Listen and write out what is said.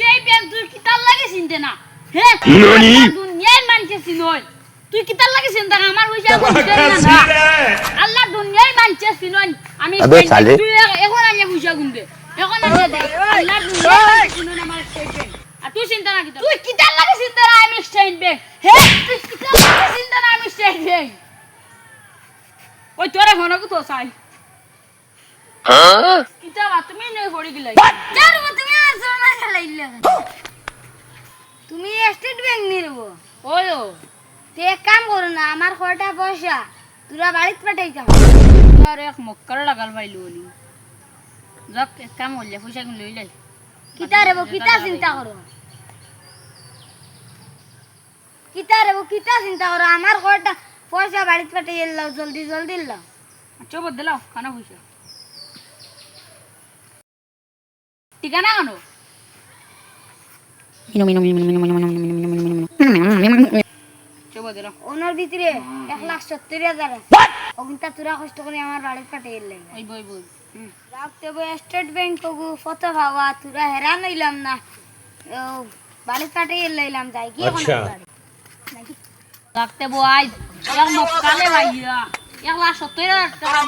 State bank তুই কি তার লাগে চিনতে না? হে? ননি? দুনিয়ায় মানছে চিনই। তুই কি তার লাগে চিন্তা আমার পয়সা বুঝতে না। না আল্লাহ দুনিয়ায় মানছে চিনই। আমি আবে state bank, সালে। তুই এ- এখন আনিয়ে পয়সা গুনবে। এখন আনিয়ে দে আল্লাহ দুনিয়ায় মানছে চিনই আমার স্টেট ব্যাংক আর তুই চিন্তা না কি তুই কি তার লাগে চিন্তা না আমি স্টেট ব্যাংক হে? তুই কি তার লাগে চিন্তা না আমি স্টেট ব্যাংক ওই তোরা ঘন কত চাই। কিতাবা তুমি নই পড়ি গিলাই যার তুমি নিরব ওই তে এক কাম করো না আমার কয়টা পয়সা তোরা বাড়িতে পাঠাইতাম আর এক মক্কার লাগাল পাইলো বলি যাক এক কাম হইলে পয়সা কিনে লই লাই কিতা রেব কিতা চিন্তা করো কিতা রেব কিতা চিন্তা করো আমার কয়টা পয়সা বাড়িতে পাঠাই এলাও জলদি জলদি এলাও আচ্ছা বদলাও খানা পয়সা ঠিকানা কেন আচ্ছা বদলাও ওনার ভিতরে এক লাখ সত্তর হাজার আছে। ওগুনটা তোরা কষ্ট করে আমার বাড়িতে পাঠাই এলাই ওই বই বই। রাখতে স্টেট ব্যাংক কগু ফটো ভাবা তোরা হেরান হইলাম না। ও, বাড়িতে পাঠাই এলাইলাম যাই কি আচ্ছা। রাখতে বই এক লাখ সত্তর হাজার টাকা।